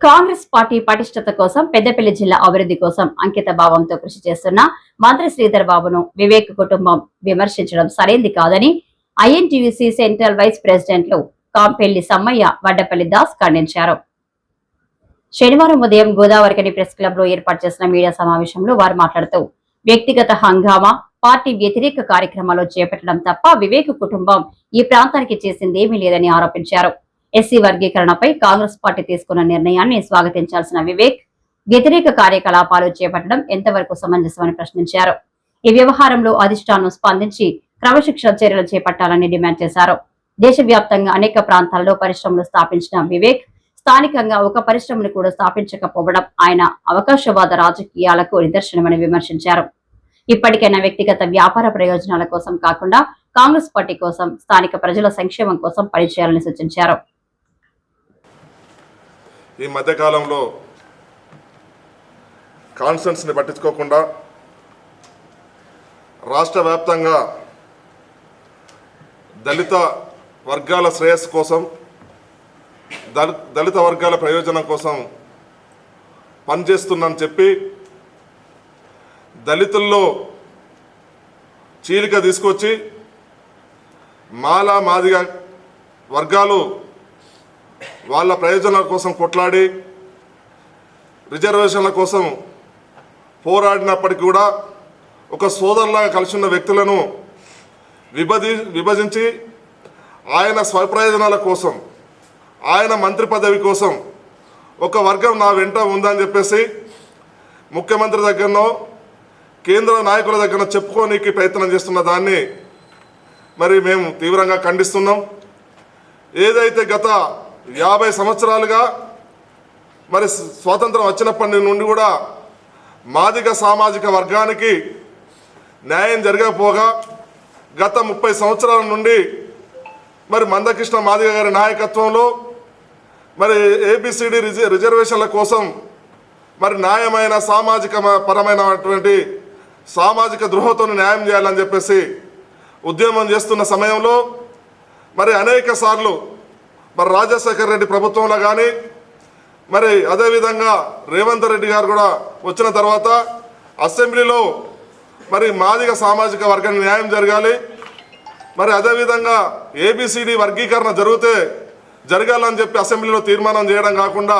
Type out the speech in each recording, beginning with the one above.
Congress party పటిష్టత కోసం పెద్దపల్లి జిల్లా అభివృద్ధి కోసం అంకిత భావంతో కృషి చేస్తున్న మంత్రి శ్రీధర్ బాబును వివేక్ కుటుంబం విమర్శించడం సరైంది కాదని ఐఎన్టీయూసీ సెంట్రల్ వైస్ ప్రెసిడెంట్లు కాంపెల్లి సమ్మయ్య వడ్డపల్లి దాస్ ఖండించారు. శనివారం ఉదయం గోదావరికని ప్రెస్ క్లబ్లో ఏర్పాటు చేసిన మీడియా సమావేశంలో వారు మాట్లాడుతూ వ్యక్తిగత హంగామా పార్టీ వ్యతిరేక కార్యక్రమాలు చేపట్టడం తప్ప వివేక్ కుటుంబం ఈ ప్రాంతానికి చేసిందేమీ లేదని ఆరోపించారు. ఎస్సీ వర్గీకరణపై కాంగ్రెస్ పార్టీ తీసుకున్న నిర్ణయాన్ని స్వాగతించాల్సిన వివేక్ వ్యతిరేక కార్యకలాపాలు చేపట్టడం ఎంతవరకు సమంజసమని ప్రశ్నించారు. ఈ వ్యవహారంలో అధిష్టానం స్పందించి క్రమశిక్షణ చర్యలు చేపట్టాలని డిమాండ్ చేశారు. దేశవ్యాప్తంగా అనేక ప్రాంతాల్లో పరిశ్రమలు స్థాపించిన వివేక్ స్థానికంగా ఒక పరిశ్రమను కూడా స్థాపించకపోవడం ఆయన అవకాశవాద రాజకీయాలకు నిదర్శనమని విమర్శించారు. ఇప్పటికైనా వ్యక్తిగత వ్యాపార ప్రయోజనాల కోసం కాకుండా కాంగ్రెస్ పార్టీ కోసం స్థానిక ప్రజల సంక్షేమం కోసం పనిచేయాలని సూచించారు. ఈ మధ్యకాలంలో కాన్స్టెన్స్ని పట్టించుకోకుండా రాష్ట్ర వ్యాప్తంగా దళిత వర్గాల శ్రేయస్సు కోసం దళిత వర్గాల ప్రయోజనం కోసం పనిచేస్తుందని చెప్పి దళితుల్లో చీలిక తీసుకొచ్చి మాలా మాదిగా వర్గాలు వాళ్ళ ప్రయోజనాల కోసం కొట్లాడి రిజర్వేషన్ల కోసం పోరాడినప్పటికీ కూడా ఒక సోదరులాగా కలిసి ఉన్న వ్యక్తులను విభజి విభజించి ఆయన స్వప్రయోజనాల కోసం ఆయన మంత్రి పదవి కోసం ఒక వర్గం నా వెంట ఉందని చెప్పేసి ముఖ్యమంత్రి దగ్గరనో కేంద్ర నాయకుల దగ్గర చెప్పుకోనికి ప్రయత్నం చేస్తున్న దాన్ని మరి మేము తీవ్రంగా ఖండిస్తున్నాం. ఏదైతే గత యాభై సంవత్సరాలుగా మరి స్వాతంత్రం వచ్చినప్పటి నుండి కూడా మాదిగ సామాజిక వర్గానికి న్యాయం జరగకపోగా గత ముప్పై సంవత్సరాల నుండి మరి మందకృష్ణ మాదిగ గారి నాయకత్వంలో మరి ఏబిసిడి రిజ రిజర్వేషన్ల కోసం మరి న్యాయమైన సామాజిక పరమైనటువంటి సామాజిక ద్రోహతో న్యాయం చేయాలని చెప్పేసి ఉద్యమం చేస్తున్న సమయంలో మరి అనేక సార్లు మరి రాజశేఖర్ రెడ్డి ప్రభుత్వంలో కానీ మరి అదేవిధంగా రేవంత్ రెడ్డి గారు కూడా వచ్చిన తర్వాత అసెంబ్లీలో మరి మాదిగ సామాజిక వర్గానికి న్యాయం జరగాలి. మరి అదేవిధంగా ఏబిసిడి వర్గీకరణ జరిగితే జరగాలని చెప్పి అసెంబ్లీలో తీర్మానం చేయడం కాకుండా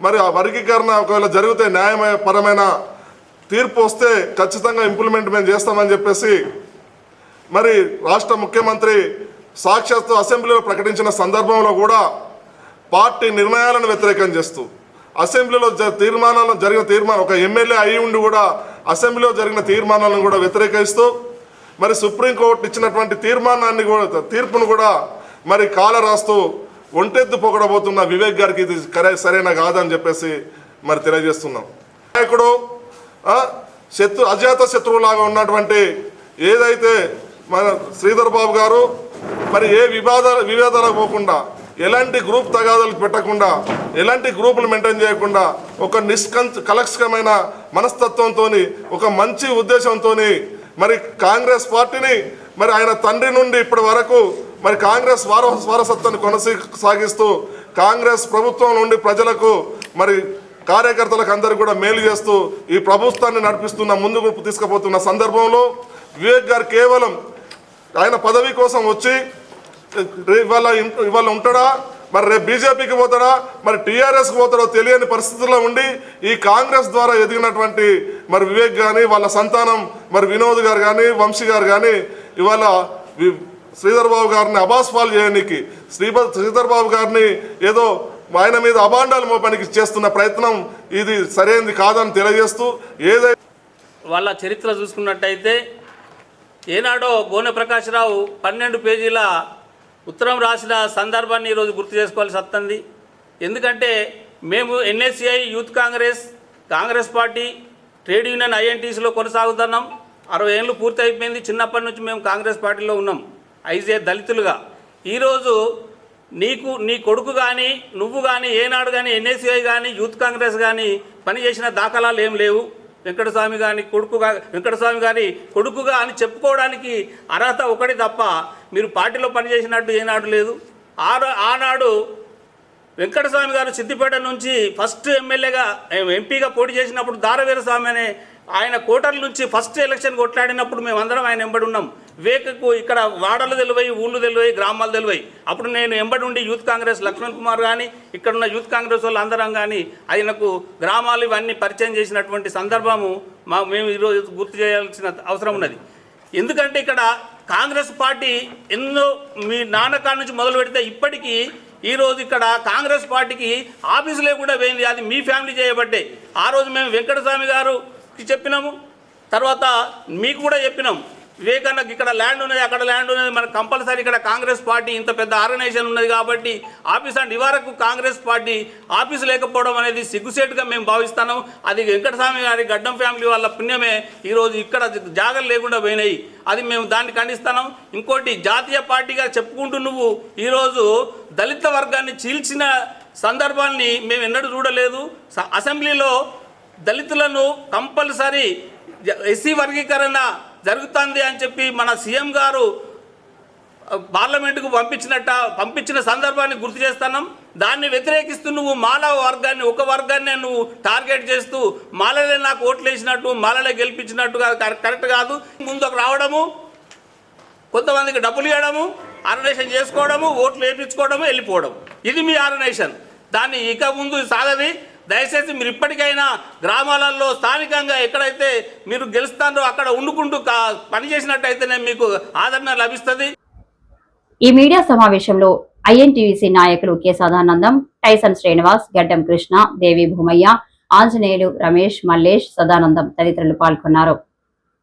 మరి ఆ వర్గీకరణ ఒకవేళ జరిగితే న్యాయపరమైన తీర్పు వస్తే ఖచ్చితంగా ఇంప్లిమెంట్ మేము చేస్తామని చెప్పేసి మరి రాష్ట్ర ముఖ్యమంత్రి సాక్షాత్తు అసెంబ్లీలో ప్రకటించిన సందర్భంలో కూడా పార్టీ నిర్ణయాలను వ్యతిరేకం చేస్తూ అసెంబ్లీలో జ- తీర్మానాలను జరిగిన తీర్మానం ఒక ఎమ్మెల్యే అయి ఉండి కూడా అసెంబ్లీలో జరిగిన తీర్మానాలను కూడా వ్యతిరేకిస్తూ మరి సుప్రీంకోర్టు ఇచ్చినటువంటి తీర్మానాన్ని కూడా తీర్పును కూడా మరి కాల రాస్తూ ఒంటెత్తు పొగడబోతున్న వివేక్ గారికి ఇది సరైన కాదని చెప్పేసి మరి తెలియజేస్తున్నాం. నాయకుడు శత్రు అజాత శత్రువులాగా ఉన్నటువంటి ఏదైతే మన శ్రీధర్ బాబు గారు మరి ఏ వివాద వివాదాలకు పోకుండా ఎలాంటి గ్రూప్ తగాదాలు పెట్టకుండా ఎలాంటి గ్రూపులు మెయింటైన్ చేయకుండా ఒక నిష్కం కలక్షకమైన మనస్తత్వంతో ఒక మంచి ఉద్దేశంతో మరి కాంగ్రెస్ పార్టీని మరి ఆయన తండ్రి నుండి ఇప్పటి వరకు మరి కాంగ్రెస్ వార వారసత్వాన్ని కొనసాగిస్తూ కాంగ్రెస్ ప్రభుత్వం నుండి ప్రజలకు మరి కార్యకర్తలకు అందరికీ కూడా మేలు చేస్తూ ఈ ప్రభుత్వాన్ని నడిపిస్తున్న ముందుకు తీసుకుపోతున్న సందర్భంలో వివేక్ గారు కేవలం ఆయన పదవి కోసం వచ్చి ఇవాళ ఇవాళ ఉంటాడా? మరి రేపు బీజేపీకి పోతాడా? మరి టీఆర్ఎస్కి పోతాడో తెలియని పరిస్థితుల్లో ఉండి ఈ కాంగ్రెస్ ద్వారా ఎదిగినటువంటి మరి వివేక్ కానీ వాళ్ళ సంతానం మరి వినోద్ గారు కానీ వంశీ గారు కానీ ఇవాళ వి- శ్రీధర్ బాబు గారిని అబాస్పాలు చేయడానికి శ్రీ శ్రీధర్ బాబు గారిని ఏదో ఆయన మీద అభాండాలు మోపడానికి చేస్తున్న ప్రయత్నం ఇది సరైనది కాదని తెలియజేస్తూ ఏదైతే వాళ్ళ చరిత్ర చూసుకున్నట్టయితే ఏనాడో గోనె ప్రకాశ్రావు పన్నెండు పేజీల ఉత్తరం రాసిన సందర్భాన్ని ఈరోజు గుర్తు చేసుకోవాల్సి వస్తుంది. ఎందుకంటే మేము NSUI youth Congress Congress party trade union ఐఎన్టీసీలో కొనసాగుతున్నాం. అరవై ఏళ్ళు పూర్తి అయిపోయింది చిన్నప్పటి నుంచి మేము కాంగ్రెస్ పార్టీలో ఉన్నాం. ఐజే దళితులుగా. ఈరోజు నీకు నీ కొడుకు కానీ నువ్వు కానీ ఏనాడు కానీ ఎన్ఎస్సిఐ కానీ యూత్ కాంగ్రెస్ కానీ పనిచేసిన దాఖలాలు ఏం లేవు. వెంకటస్వామి గారి కొడుకుగా వెంకటస్వామి గారి కొడుకుగా అని చెప్పుకోవడానికి అర్హత ఒకటి తప్ప మీరు పార్టీలో పనిచేసినట్టు ఏనాడు లేదు. ఆ ఆనాడు వెంకటస్వామి గారు సిద్దిపేట నుంచి ఫస్ట్ ఎమ్మెల్యేగా ఎంపీగా పోటీ చేసినప్పుడు దారవీర స్వామి అనే ఆయన కోటర్ల నుంచి ఫస్ట్ ఎలక్షన్ కొట్లాడినప్పుడు మేమందరం ఆయన ఎంబడి ఉన్నాం. వేకకు ఇక్కడ వాడలు తెలివై ఊళ్ళు తెలివై గ్రామాలు తెలివై అప్పుడు నేను ఎంబడి ఉండి యూత్ కాంగ్రెస్ లక్ష్మణ్ కుమార్ కానీ ఇక్కడ ఉన్న యూత్ కాంగ్రెస్ వాళ్ళు అందరం కానీ ఆయనకు గ్రామాలు ఇవన్నీ పరిచయం చేసినటువంటి సందర్భము మా మేము ఈరోజు గుర్తు చేయాల్సిన అవసరం ఉన్నది. ఎందుకంటే ఇక్కడ కాంగ్రెస్ పార్టీ ఎన్నో మీ నాన్నకాడ నుంచి మొదలు పెడితే ఇప్పటికీ ఈరోజు ఇక్కడ కాంగ్రెస్ పార్టీకి ఆఫీసులే కూడా పోయింది అది మీ ఫ్యామిలీ చేయబట్టే. ఆ రోజు మేము వెంకటస్వామి గారు చెప్పినాము. తర్వాత మీకు కూడా చెప్పినాం. వివేకానందకి ఇక్కడ ల్యాండ్ ఉన్నది అక్కడ ల్యాండ్ ఉన్నది మనకు కంపల్సరీ ఇక్కడ కాంగ్రెస్ పార్టీ ఇంత పెద్ద ఆర్గనైజేషన్ ఉన్నది కాబట్టి ఆఫీస్ అంటే ఇవరకు కాంగ్రెస్ పార్టీ ఆఫీస్ లేకపోవడం అనేది సిగ్గుసేటుగా మేము భావిస్తున్నాం అది వెంకటస్వామి గారి గడ్డం ఫ్యామిలీ వాళ్ళ పుణ్యమే. ఈరోజు ఇక్కడ జాగలు లేకుండా పోయినాయి. అది మేము దాన్ని ఖండిస్తున్నాం. ఇంకోటి జాతీయ పార్టీగా చెప్పుకుంటూ నువ్వు ఈరోజు దళిత వర్గాన్ని చీల్చిన సందర్భాన్ని మేము ఎన్నడూ చూడలేదు. స- అసెంబ్లీలో దళితులను కంపల్సరీ ఎస్సీ వర్గీకరణ జరుగుతుంది అని చెప్పి మన సీఎం గారు పార్లమెంటుకు పంపించినట్ట పంపించిన సందర్భాన్ని గుర్తు చేస్తున్నాం దాన్ని వ్యతిరేకిస్తూ నువ్వు మాలవ వర్గాన్ని ఒక వర్గాన్ని నువ్వు టార్గెట్ చేస్తూ మాలలే నాకు ఓట్లు వేసినట్టు మాలలే గెలిపించినట్టుగా కరెక్ట్ కరెక్ట్ కాదు. ముందుకు రావడము కొంతమందికి డబ్బులు ఇవ్వడము ఆర్గనైజేషన్ చేసుకోవడము ఓట్లు వేయించుకోవడము వెళ్ళిపోవడం ఇది మీ ఆర్గనైజేషన్ దాన్ని ఇక ముందు సాగది. దయచేసి మీరు ఇప్పటికైనా గ్రామాలలో స్థానికంగా ఎక్కడైతే మీరు గెలుస్తారో అక్కడ ఉండుకుంటూ పనిచేసినట్టయితేనే మీకు ఆదరణ లభిస్తుంది. ఈ మీడియా సమావేశంలో ఐఎన్టీవీసీ నాయకులు కె సదానందం టైసన్ శ్రీనివాస్ గడ్డం కృష్ణ దేవి భూమయ్య ఆంజనేయులు రమేష్ మల్లేష్ సదానందం తదితరులు పాల్గొన్నారు.